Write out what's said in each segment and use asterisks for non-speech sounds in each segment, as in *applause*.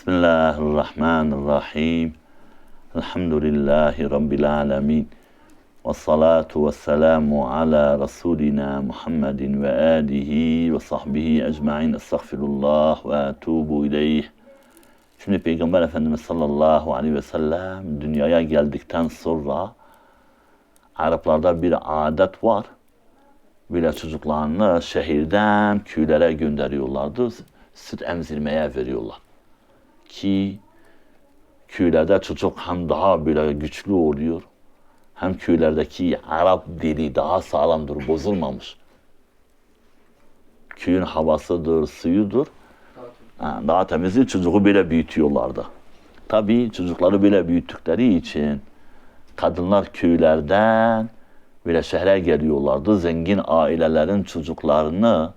Bismillahirrahmanirrahim. Elhamdülillahi Rabbil alemin. Ve salatu ve selamu ala Resulina Muhammedin ve alihi ve sahbihi ecmain. Estağfirullah ve etubu ileyh. Şimdi Peygamber Efendimiz sallallahu aleyhi ve sellem dünyaya geldikten sonra Araplarda bir adet var. Böyle çocuklarını şehirden köylere gönderiyorlardı. Süt emzirmeye veriyorlar. Ki köylerde çocuk hem daha böyle güçlü oluyor. Hem köylerdeki Arap dili daha sağlamdır, bozulmamış. Köyün havasıdır, suyudur. Ha, daha temizli çocuğu böyle büyütüyorlardı. Tabii çocukları böyle büyüttükleri için kadınlar köylerden böyle şehre geliyorlardı. Zengin ailelerin çocuklarını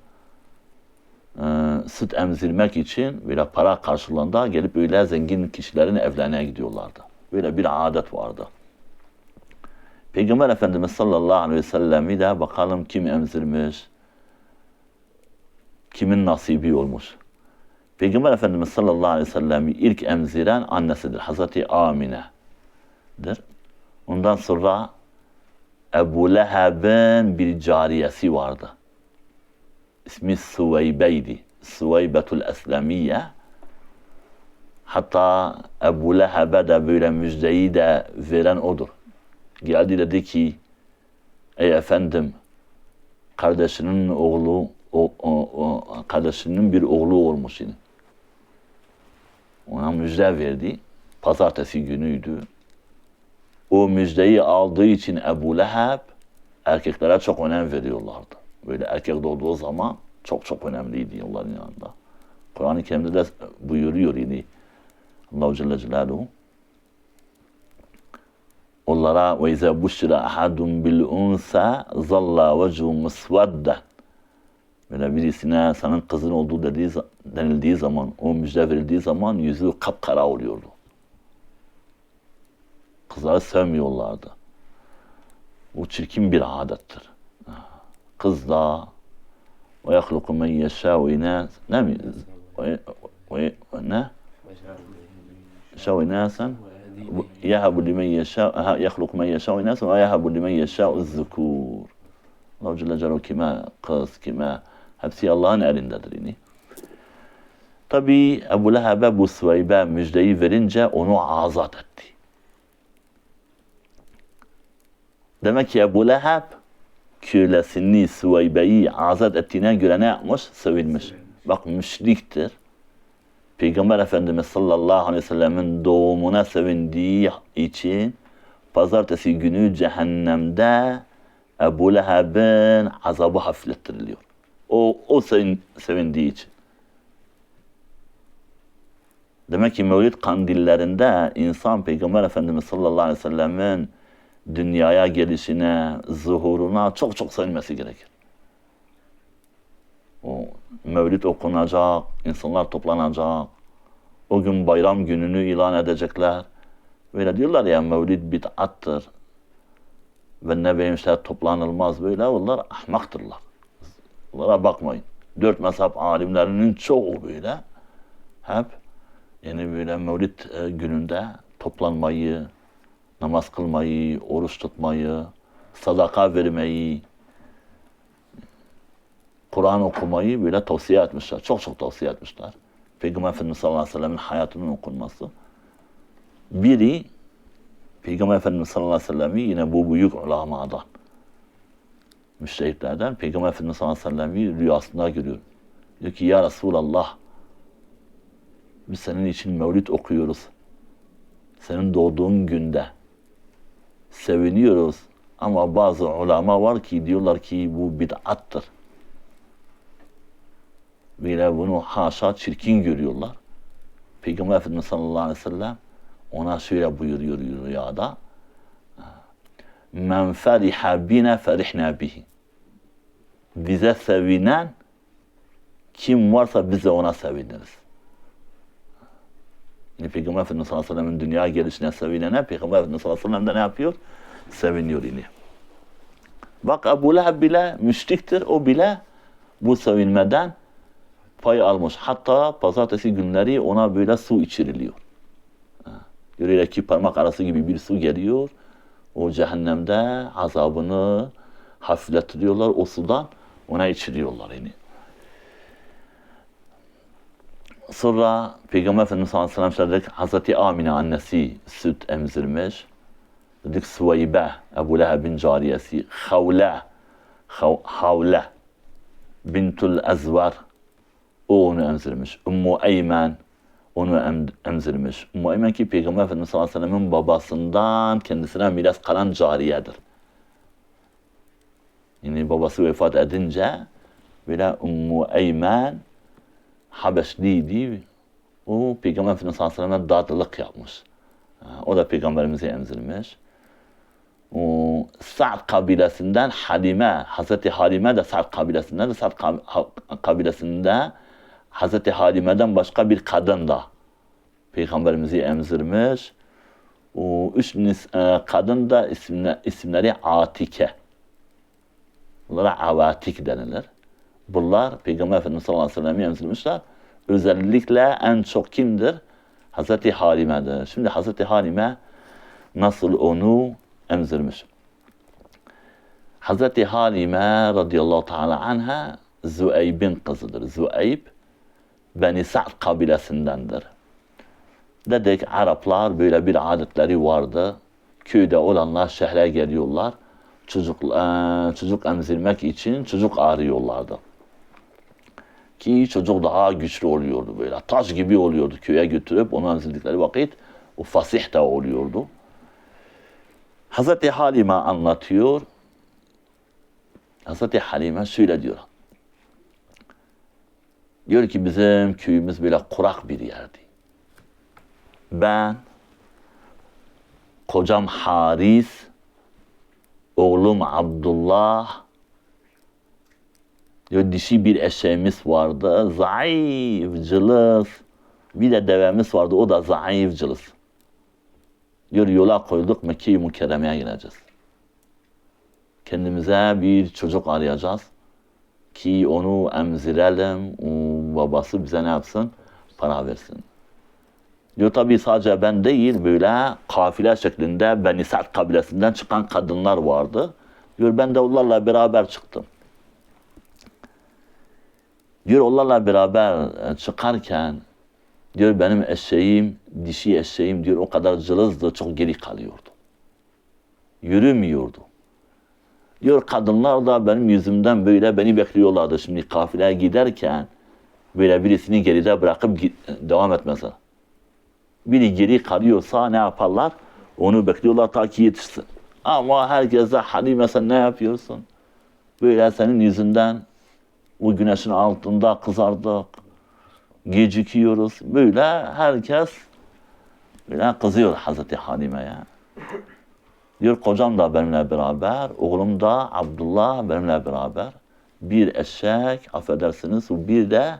süt emzirmek için böyle para karşılığında gelip öyle zengin kişilerin evlerine gidiyorlardı. Böyle bir adet vardı. Peygamber Efendimiz sallallahu aleyhi ve sellem'i de bakalım kim emzirmiş, kimin nasibi olmuş. Peygamber Efendimiz sallallahu aleyhi ve sellem'i ilk emziren annesidir. Hazreti Amine'dir. Ondan sonra Ebu Leheb'in bir cariyesi vardı. İsmi Süveybe'ydi. Süveybetul Eslemiye. Hatta Ebu Leheb'e de böyle müjdeyi de veren odur. Geldi dedi ki ey efendim kardeşinin oğlu o, o, o, kardeşinin bir oğlu olmuş yine. Ona müjde verdi. Pazartesi günüydü. O müjdeyi aldığı için Ebu Leheb erkeklere çok önem veriyorlardı. Böyle erkek doğduğu zaman çok çok önemliydi onların yanında. Kur'an-ı Kerim'de de buyuruyor yine Allah Celle Celaluhu onlara ve izâ buşira ahadun bil unsa zalla vecu musvedden böyle birisine senin kızın olduğu dediği, denildiği zaman, o müjde verildiği zaman yüzü kapkara oluyordu. Kızları sevmiyorlardı. Bu çirkin bir adettir. Kız da ve yahluku men yeşâ'u inâs ne mi? Ve, ve, ne? Şâ'u inâsen yehabu limen yeşâ'u yahluku men yeşâ'u inâsen ve yehabu limen yeşâ'u zükûr. Allah Celle Celaluhu kime kız, kime hepsi Allah'ın elindedir yine. Tabi Ebu Leheb'e bu Süveybe müjdeyi verince kölesini Süveybe'yi azat ettiğine göre ne yapmış? Sevilmiş. Bak müşriktir. Peygamber Efendimiz sallallahu aleyhi ve sellemin doğumuna sevindiği için pazartesi günü cehennemde Ebu Leheb'in azabı hafiflettiriliyor. O, o sevin, sevindiği için. Demek ki Mevlid kandillerinde insan Peygamber Efendimiz sallallahu aleyhi ve sellemin dünyaya gelişine, zuhuruna çok çok sevinmesi gerekir. O Mevlid okunacak, insanlar toplanacak. O gün bayram gününü ilan edecekler. Böyle diyorlar ya Mevlid bid'attır. Ve ne bileyim işte toplanılmaz böyle. Onlar ahmaktırlar. Onlara bakmayın. Dört mezhep alimlerinin çoğu böyle hep yani böyle Mevlid e, gününde toplanmayı, namaz kılmayı, oruç tutmayı, sadaka vermeyi, Kur'an okumayı böyle tavsiye etmişler. Çok çok tavsiye etmişler. Peygamber Efendimiz sallallahu aleyhi ve sellem'in hayatının okunması. Biri Peygamber Efendimiz sallallahu aleyhi ve sellem'i yine bu büyük ulamadan, müştehitlerden Peygamber Efendimiz sallallahu aleyhi ve sellem'i rüyasında görüyor. Diyor ki ya Resulallah biz senin için mevlid okuyoruz. Senin doğduğun günde seviniyoruz. Ama bazı ulama var ki diyorlar ki bu bid'attır. Böyle bunu haşa çirkin görüyorlar. Peygamber Efendimiz sallallahu aleyhi ve sellem ona şöyle buyuruyor rüyada. Men feriha bine ferihna bihi. Bize sevinen kim varsa biz de ona seviniriz. Yani Peygamber Efendimiz sallallahu aleyhi ve sellem'in dünya gelişine sevinene Peygamber Efendimiz sallallahu aleyhi ve sellem de ne yapıyor? Seviniyor yine. Bak Ebu Leheb bile müşriktir. O bile bu sevinmeden pay almış. Hatta pazartesi günleri ona böyle su içiriliyor. Öyle iki parmak arası gibi bir su geliyor. O cehennemde azabını hafifletiriyorlar o sudan ona içiriyorlar yani. Sonra Peygamber Efendimiz sallallahu aleyhi ve sellem dedik Hazreti Amine annesi süt emzirmiş. Dedik Süveybe Ebu Leheb'in cariyesi Havle Hav- Havle Bintul Ezvar o onu emzirmiş. Ümmü Eymen onu em, emzirmiş. Ümmü Eymen ki Peygamber Efendimiz sallallahu aleyhi ve sellem'in babasından kendisine miras kalan cariyedir. Yani babası vefat edince böyle Ümmü Eymen Habeşliydi. O Peygamber Efendimiz sallallahu aleyhi ve sellem'e dadılık yapmış. O da Peygamberimize emzirmiş. O Sa'd kabilesinden Halime, Hazreti Halime de Sa'd kabilesinden de Sa'd kabilesinde Hazreti Halime'den başka bir kadın da Peygamberimizi emzirmiş. O üç e, kadın da isimle, isimleri Atike. Bunlara avatik denilir. Bunlar Peygamber Efendimiz sallallahu aleyhi ve emzirmişler. Özellikle en çok kimdir? Hazreti Halime'dir. Şimdi Hazreti Halime nasıl onu emzirmiş? Hazreti Halime radıyallahu teala anha Züeyb'in kızıdır. Züeyb Beni Sa'd kabilesindendir. Dedik Araplar böyle bir adetleri vardı. Köyde olanlar şehre geliyorlar. Çocuk, çocuk emzirmek için çocuk arıyorlardı. Ki çocuk daha güçlü oluyordu böyle. Taş gibi oluyordu köye götürüp onu emzirdikleri vakit o fasih de oluyordu. Hazreti Halime anlatıyor. Hazreti Halime şöyle diyor. Diyor ki bizim köyümüz böyle kurak bir yerdi. Ben, kocam Haris, oğlum Abdullah, dişi bir eşeğimiz vardı. Zayıf, cılız. Bir de devemiz vardı. O da zayıf, cılız. Diyor yola koyduk Mekke-i Mükerreme'ye gireceğiz. Kendimize bir çocuk arayacağız ki onu emzirelim, o babası bize ne yapsın? Para versin. Diyor tabii sadece ben değil böyle kafile şeklinde Beni Sa'd kabilesinden çıkan kadınlar vardı. Diyor ben de onlarla beraber çıktım. Diyor onlarla beraber e, çıkarken diyor benim eşeğim, dişi eşeğim diyor o kadar cılızdı çok geri kalıyordu. Yürümüyordu. Diyor kadınlar da benim yüzümden böyle beni bekliyorlardı. Şimdi kafileye giderken böyle birisini geride bırakıp devam etmezler. Biri geri kalıyorsa ne yaparlar? Onu bekliyorlar ta ki yetişsin. Ama herkese Halime sen ne yapıyorsun? Böyle senin yüzünden o güneşin altında kızardık. Gecikiyoruz. Böyle herkes böyle kızıyor Hazreti Halime'ye. Diyor kocam da benimle beraber, oğlum da Abdullah benimle beraber. Bir eşek, affedersiniz, bir de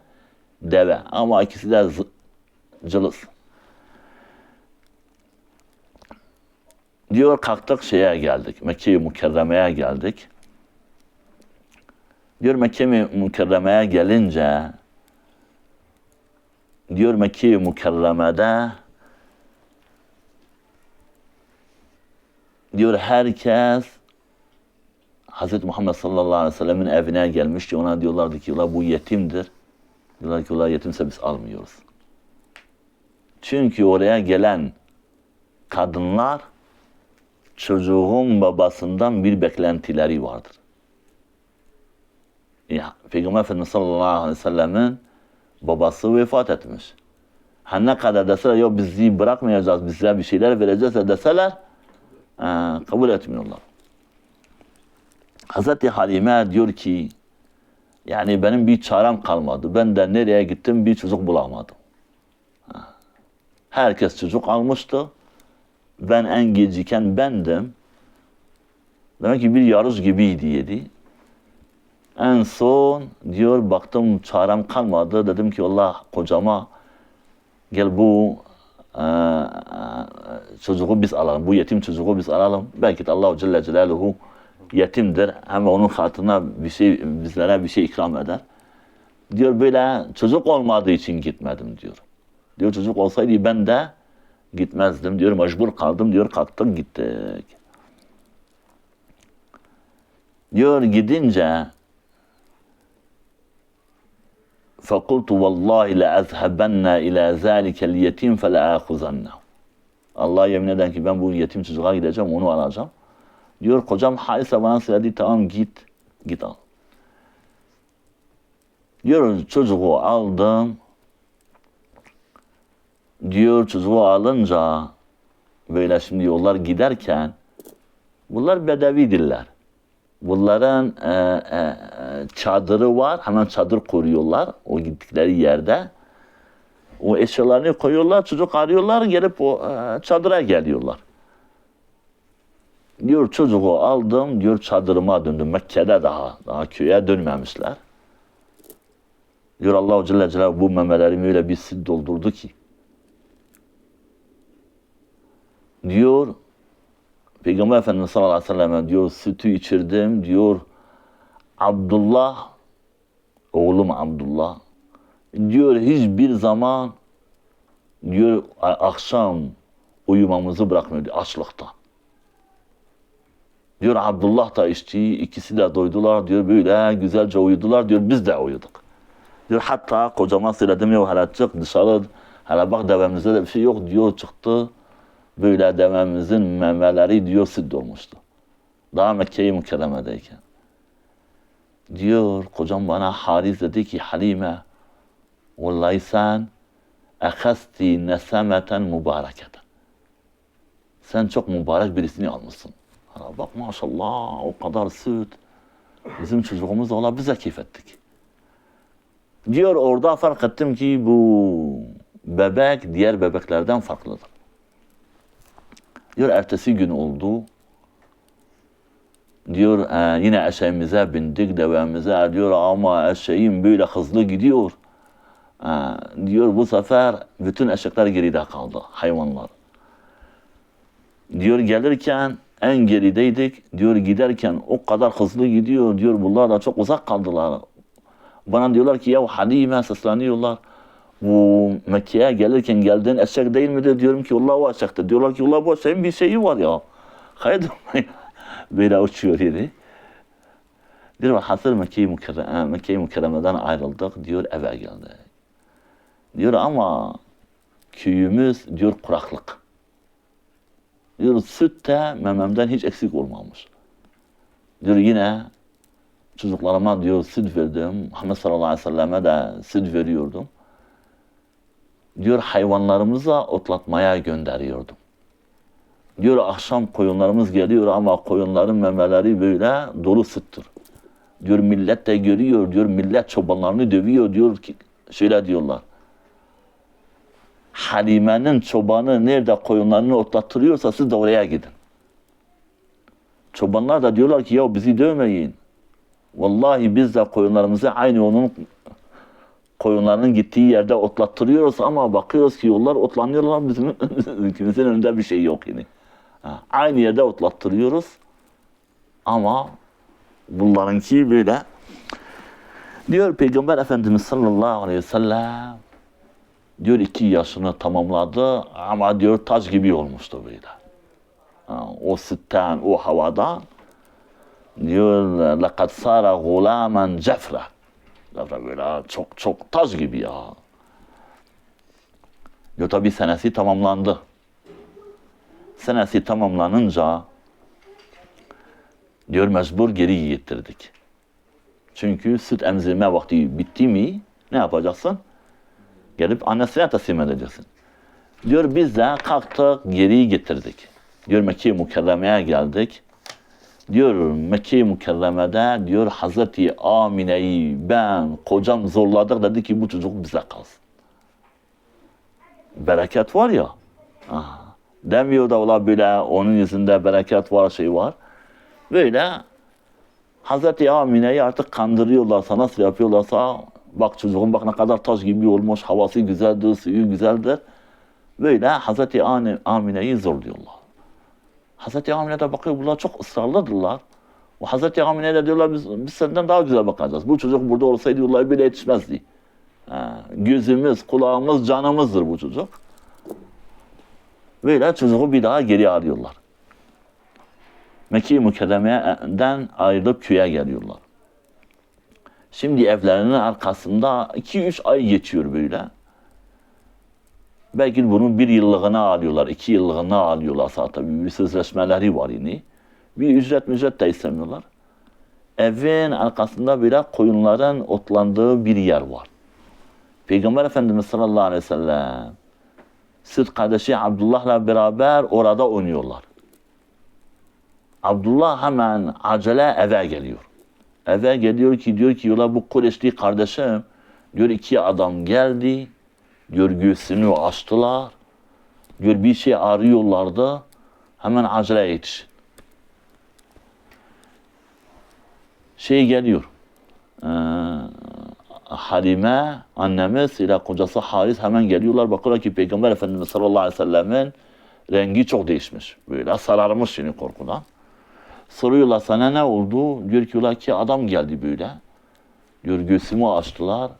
deve. Ama ikisi de cılız. Diyor kalktık şeye geldik, Mekke-i Mükerreme'ye geldik. Diyor Mekke-i Mükerreme'ye gelince, diyor Mekke-i Mükerreme'de diyor herkes Hz. Muhammed sallallahu aleyhi ve sellemin evine gelmişti. Ona diyorlardı ki "Ula bu yetimdir. Diyorlar ki "Ula yetimse biz almıyoruz. Çünkü oraya gelen kadınlar çocuğun babasından bir beklentileri vardır. Peygamber Efendimiz sallallahu aleyhi ve sellemin babası vefat etmiş. Ha ne kadar deseler yok bizi bırakmayacağız, bize bir şeyler vereceğiz de deseler e, kabul etmiyorlar. Hazreti Halime diyor ki yani benim bir çarem kalmadı. Ben de nereye gittim bir çocuk bulamadım. Herkes çocuk almıştı. Ben en geciken bendim. Demek ki bir yarış gibiydi yedi. En son diyor baktım çarem kalmadı. Dedim ki Allah kocama gel bu e, e, çocuğu biz alalım. Bu yetim çocuğu biz alalım. Belki de Allah Celle Celaluhu yetimdir. Hem onun hatırına bir şey bizlere bir şey ikram eder. Diyor böyle çocuk olmadığı için gitmedim diyor. Diyor çocuk olsaydı ben de gitmezdim diyor. Mecbur kaldım diyor. Kalktık gittik. Diyor gidince فَقُلْتُ وَاللّٰهِ لَاَذْهَبَنَّ اِلَى ذَٰلِكَ الْيَتِيمْ فَلَاَخُزَنَّهُ Allah yemin eden ki ben bu yetim çocuğa gideceğim, onu alacağım. Diyor kocam Harise bana söyledi tamam git, git al. Diyor çocuğu aldım. Diyor çocuğu alınca böyle şimdi yollar giderken bunlar bedevidirler. Bunların e, e, çadırı var. Hemen çadır kuruyorlar o gittikleri yerde. O eşyalarını koyuyorlar, çocuk arıyorlar, gelip o e, çadıra geliyorlar. Diyor çocuğu aldım, diyor çadırıma döndüm. Mekke'de daha, daha köye dönmemişler. Diyor Allah Celle Celaluhu bu memelerimi öyle bir süt doldurdu ki. Diyor Peygamber Efendimiz sallallahu aleyhi ve sellem diyor sütü içirdim diyor Abdullah oğlum Abdullah diyor hiçbir zaman diyor akşam uyumamızı bırakmıyordu açlıktan. Diyor Abdullah da içti, ikisi de doydular diyor böyle güzelce uyudular diyor biz de uyuduk. Diyor hatta kocama söyledim ya hele çık dışarı hele bak devemizde de bir şey yok diyor çıktı. Böyle devemizin memeleri diyor süt dolmuştu. Daha Mekke-i Mükerreme'deyken. Diyor kocam bana Haris dedi ki Halime vallahi sen ehesti nesemeten mübareketen. Sen çok mübarek birisini almışsın. Hala bak maşallah o kadar süt. Bizim çocuğumuz ola bize keyif ettik. Diyor orada fark ettim ki bu bebek diğer bebeklerden farklıdır. Diyor ertesi gün oldu. Diyor e, yine eşeğimize bindik devemize diyor ama eşeğim böyle hızlı gidiyor. E, diyor bu sefer bütün eşekler geride kaldı hayvanlar. Diyor gelirken en gerideydik. Diyor giderken o kadar hızlı gidiyor. Diyor bunlar da çok uzak kaldılar. Bana diyorlar ki ya Halime sesleniyorlar. Bu Mekke'ye gelirken geldiğin eşek değil midir? Diyorum ki Allah eşektir. Diyorlar ki Allah bu eşeğin bir şeyi var ya. Hayır *laughs* böyle uçuyor yeri. Diyor hasır Mekke-i Mükerreme, Mekke Mükerreme'den ayrıldık. Diyor eve geldik. Diyor ama köyümüz diyor kuraklık. Diyor süt de mememden hiç eksik olmamış. Diyor yine çocuklarıma diyor süt verdim. Muhammed sallallahu aleyhi ve selleme de süt veriyordum. Diyor hayvanlarımıza otlatmaya gönderiyordum. Diyor akşam koyunlarımız geliyor ama koyunların memeleri böyle dolu süttür. Diyor millet de görüyor diyor millet çobanlarını dövüyor diyor ki şöyle diyorlar. Halime'nin çobanı nerede koyunlarını otlattırıyorsa siz de oraya gidin. Çobanlar da diyorlar ki ya bizi dövmeyin. Vallahi biz de koyunlarımızı aynı onun koyunlarının gittiği yerde otlattırıyoruz ama bakıyoruz ki yollar otlanıyorlar bizim *laughs* ikimizin önünde bir şey yok yine. Ha, aynı yerde otlattırıyoruz ama bunlarınki böyle. Diyor Peygamber Efendimiz sallallahu aleyhi ve sellem diyor iki yaşını tamamladı ama diyor taş gibi olmuştu böyle. Ha, o sütten, o havada diyor لَقَدْ صَارَ غُلَامًا جَفْرًا Lafra böyle çok çok taş gibi ya. Diyor tabi senesi tamamlandı. Senesi tamamlanınca diyor mecbur geri getirdik. Çünkü süt emzirme vakti bitti mi ne yapacaksın? Gelip annesine teslim edeceksin. Diyor biz de kalktık geri getirdik. Diyor Mekke-i Mükerreme'ye geldik. Diyor Mekke-i Mükerreme'de diyor Hazreti Amine'yi ben kocam zorladık dedi ki bu çocuk bize kalsın. Bereket var ya. Demiyor da ola böyle onun yüzünde bereket var şey var. Böyle Hazreti Amine'yi artık kandırıyorlarsa nasıl yapıyorlarsa bak çocuğun bak ne kadar taş gibi olmuş havası güzeldir suyu güzeldir. Böyle Hazreti Amine'yi zorluyorlar. Hazreti Amine de bakıyor bunlar çok ısrarlıdırlar. O Hazreti Amine de diyorlar biz, biz senden daha güzel bakacağız. Bu çocuk burada olsaydı vallahi bile yetişmezdi. Ha, gözümüz, kulağımız, canımızdır bu çocuk. Böyle çocuğu bir daha geri alıyorlar. Mekke-i Mükerreme'den ayrılıp köye geliyorlar. Şimdi evlerinin arkasında 2-3 ay geçiyor böyle. Belki bunun bir yıllığına alıyorlar, iki yıllığına alıyorlar tabii bir sözleşmeleri var yine. Bir ücret mücret de istemiyorlar. Evin arkasında böyle koyunların otlandığı bir yer var. Peygamber Efendimiz sallallahu aleyhi ve sellem süt kardeşi Abdullah'la beraber orada oynuyorlar. Abdullah hemen acele eve geliyor. Eve geliyor ki diyor ki yola bu Kureyşli kardeşim diyor iki adam geldi diyor açtılar diyor bir şey arıyorlardı hemen acele yetişin. Şey geliyor ee, Halime annemiz ile kocası Haris hemen geliyorlar bakıyorlar ki Peygamber Efendimiz sallallahu aleyhi ve sellemin rengi çok değişmiş böyle sararmış şimdi korkudan. Soruyorlar sana ne oldu? Diyor ki "Diyorlar ki adam geldi böyle. Diyor göğsümü açtılar.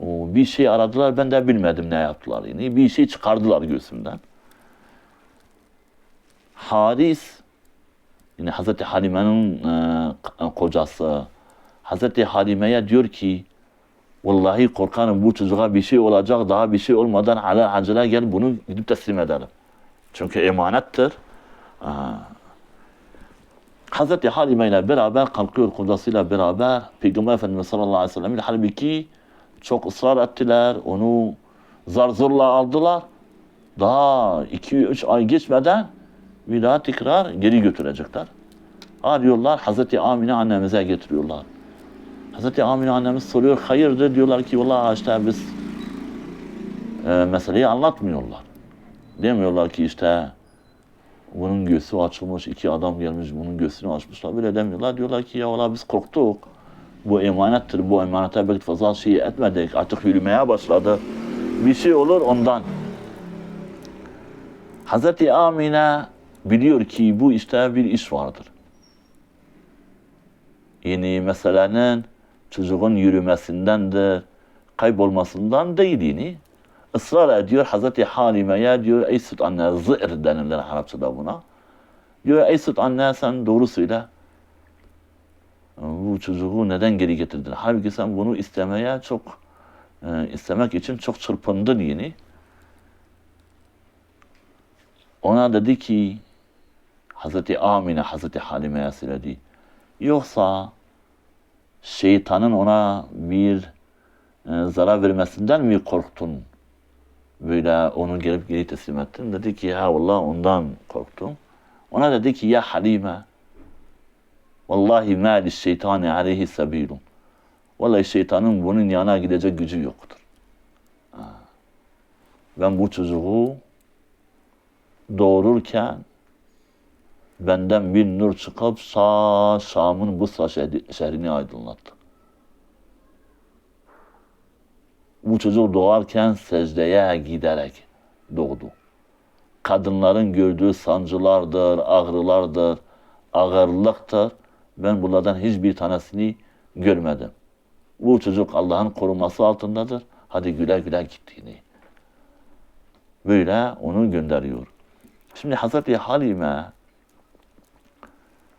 Bir şey aradılar ben de bilmedim ne yaptılar. Yani bir şey çıkardılar göğsümden. Haris yani Hazreti Halime'nin e, kocası Hazreti Halime'ye diyor ki Vallahi korkarım bu çocuğa bir şey olacak daha bir şey olmadan ala acele gel bunu gidip teslim edelim. Çünkü emanettir. Aa, Hazreti Halime ile beraber kalkıyor kocasıyla beraber Peygamber Efendimiz sallallahu aleyhi ve sellem halbuki çok ısrar ettiler. Onu zar zorla aldılar. Daha 2-3 ay geçmeden bir daha tekrar geri götürecekler. Arıyorlar Hazreti Amine annemize getiriyorlar. Hazreti Amine annemiz soruyor hayırdır diyorlar ki vallahi işte biz e, meseleyi anlatmıyorlar. Demiyorlar ki işte bunun göğsü açılmış, iki adam gelmiş bunun göğsünü açmışlar. Böyle demiyorlar. Diyorlar ki ya valla biz korktuk. Bu emanettir. Bu emanete belki fazla şey etmedik. Artık yürümeye başladı. Bir şey olur ondan. Hazreti Amine biliyor ki bu işte bir iş vardır. Yani meselenin çocuğun yürümesindendir, kaybolmasından değil yine ısrar ediyor Hazreti Halime'ye diyor ey süt anne zı'r denilir Arapçada buna. Diyor ey süt anne sen doğru söyle. Bu çocuğu neden geri getirdin? Halbuki sen bunu istemeye çok e, istemek için çok çırpındın yeni. Ona dedi ki Hazreti Amine Hazreti Halime'ye söyledi. Yoksa şeytanın ona bir e, zarar vermesinden mi korktun? böyle onu gelip geri teslim ettim. Dedi ki ya vallahi ondan korktum. Ona dedi ki ya Halime vallahi ma şeytani aleyhi sebilun. Vallahi şeytanın bunun yana gidecek gücü yoktur. Ben bu çocuğu doğururken benden bir nur çıkıp sağ Şam'ın Busra şehrini aydınlattı. Bu çocuk doğarken secdeye giderek doğdu. Kadınların gördüğü sancılardır, ağrılardır, ağırlıktır. Ben bunlardan hiçbir tanesini görmedim. Bu çocuk Allah'ın koruması altındadır. Hadi güle güle gittiğini. Böyle onu gönderiyor. Şimdi Hazreti Halime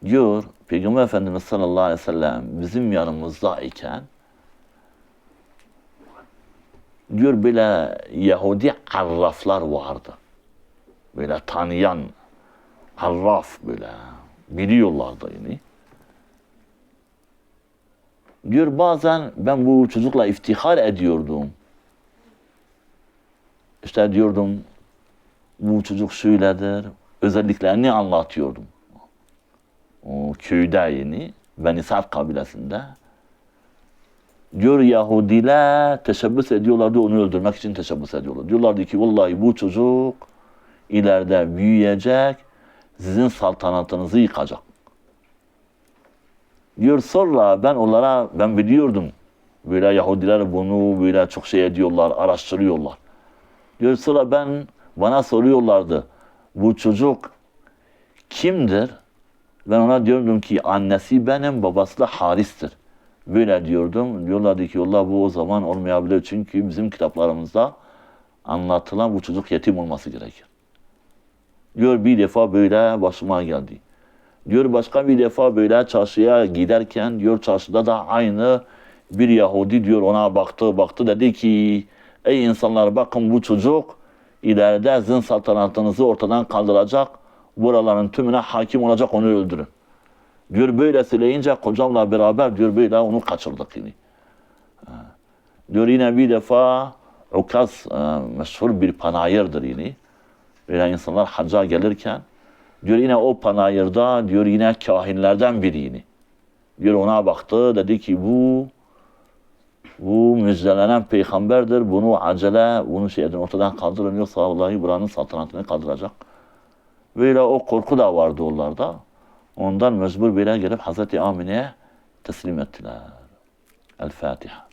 diyor Peygamber Efendimiz sallallahu aleyhi ve sellem bizim yanımızdayken diyor böyle Yahudi arraflar vardı. Böyle tanıyan arraf böyle biliyorlardı yani. Diyor bazen ben bu çocukla iftihar ediyordum. İşte diyordum bu çocuk şöyledir. Özelliklerini anlatıyordum. O köyde yani Beni Sa'd kabilesinde diyor Yahudiler teşebbüs ediyorlardı onu öldürmek için teşebbüs ediyorlar. Diyorlardı ki vallahi bu çocuk ileride büyüyecek sizin saltanatınızı yıkacak. Diyor sonra ben onlara ben biliyordum böyle Yahudiler bunu böyle çok şey ediyorlar araştırıyorlar. Diyor sonra ben bana soruyorlardı bu çocuk kimdir? Ben ona diyordum ki annesi benim, babası da Haris'tir. Böyle diyordum. Diyorlardı ki Allah bu o zaman olmayabilir. Çünkü bizim kitaplarımızda anlatılan bu çocuk yetim olması gerekir. Diyor bir defa böyle başıma geldi. Diyor başka bir defa böyle çarşıya giderken diyor çarşıda da aynı bir Yahudi diyor ona baktı baktı dedi ki ey insanlar bakın bu çocuk ileride zın saltanatınızı ortadan kaldıracak buraların tümüne hakim olacak onu öldürün. Diyor böyle söyleyince kocamla beraber diyor böyle onu kaçırdık yine. Diyor yine bir defa Ukaz e, meşhur bir panayırdır yine. Böyle insanlar hacca gelirken diyor yine o panayırda diyor yine kahinlerden biri yine. Diyor ona baktı dedi ki bu bu müjdelenen peygamberdir. Bunu acele bunu şey edin ortadan kaldırın yoksa vallahi buranın saltanatını kaldıracak. Böyle o korku da vardı onlarda. Ondan mecbur böyle gelip Hazreti Amine'ye teslim ettiler. El Fatiha.